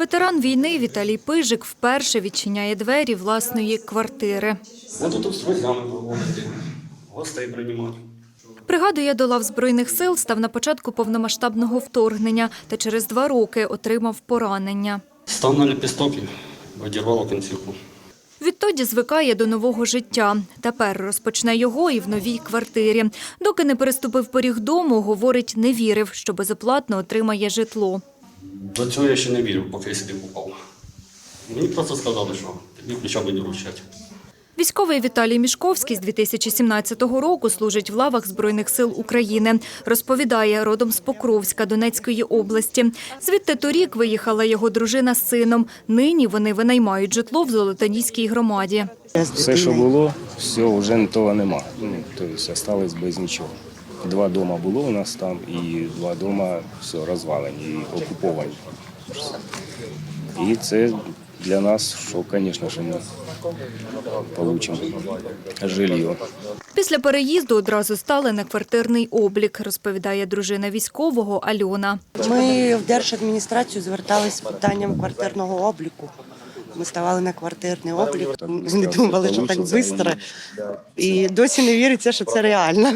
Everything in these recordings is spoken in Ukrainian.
Ветеран війни Віталій Пижик вперше відчиняє двері власної квартири. Буду тут з друзями проводити, гостей приймати. Пригадує, до лав Збройних сил став на початку повномасштабного вторгнення та через два роки отримав поранення. Став на ліпістоки, одірвало кінцівку. Відтоді звикає до нового життя. Тепер розпочне його і в новій квартирі. Доки не переступив поріг дому, говорить, не вірив, що безоплатно отримає житло. До цього я ще не вірив, поки я сюди попав. Мені просто сказали, що тобі б не вручать. Військовий Віталій Мішковський з 2017 року служить в лавах Збройних сил України. Розповідає, родом з Покровська Донецької області. Звідти торік виїхала його дружина з сином. Нині вони винаймають житло в Золотоніській громаді. Все, що було, все, вже того нема. Ну, тобто, залишилось без нічого. Два дома було у нас там, і два дома все розвалені, і окуповані. І це для нас, що, звісно, що ми отримаємо жилье. Після переїзду одразу стали на квартирний облік, розповідає дружина військового Альона. Ми в держадміністрацію звертались з питанням квартирного обліку. Ми ставали на квартирний облік. Не думали, що так швидко. І досі не віриться, що це реально.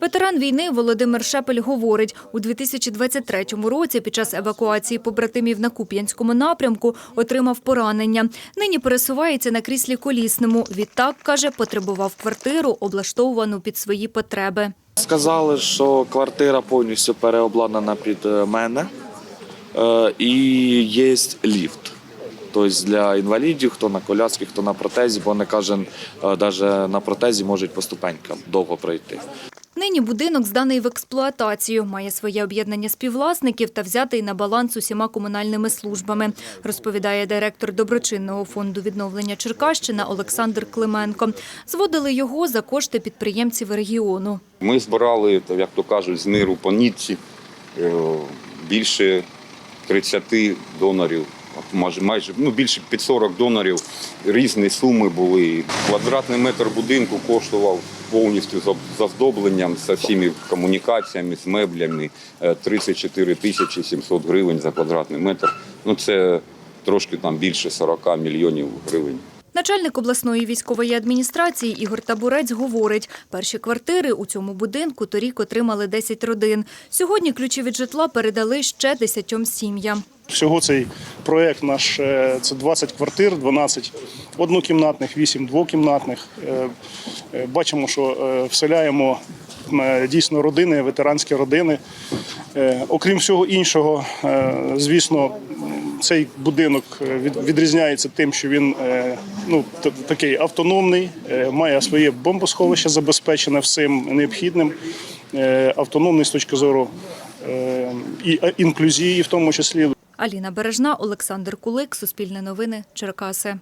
Ветеран війни Володимир Шепель говорить, у 2023 році під час евакуації побратимів на Куп'янському напрямку отримав поранення. Нині пересувається на кріслі колісному. Відтак, каже, потребував квартиру, облаштовану під свої потреби. Сказали, що квартира повністю переобладнана під е, мене е, і є ліфт. Тобто для інвалідів, хто на коляскі, хто на протезі, бо не кожен навіть на протезі можуть по ступенькам довго пройти. Нині будинок зданий в експлуатацію, має своє об'єднання співвласників та взятий на баланс усіма комунальними службами, розповідає директор доброчинного фонду відновлення Черкащина Олександр Клименко. Зводили його за кошти підприємців регіону. Ми збирали, як то кажуть, з миру по нитці е, більше 30 донорів, майже, майже ну, більше під 40 донорів. Різні суми були. Квадратний метр будинку коштував повністю з об- оздобленням, з всіми комунікаціями, з меблями е, 34 тисячі 700 гривень за квадратний метр. Ну це трошки там більше 40 мільйонів гривень. Начальник обласної військової адміністрації Ігор Табурець говорить, перші квартири у цьому будинку торік отримали 10 родин. Сьогодні ключі від житла передали ще 10 сім'ям. Всього цей проект наш е, це 20 квартир, 12 однокімнатних, 8 двокімнатних. Е, е, Бачимо, що вселяємо дійсно родини, ветеранські родини. Окрім всього іншого, звісно, цей будинок відрізняється тим, що він ну, такий автономний, має своє бомбосховище забезпечене всім необхідним, автономний з точки зору і інклюзії, в тому числі. Аліна Бережна, Олександр Кулик, Суспільне новини, Черкаси.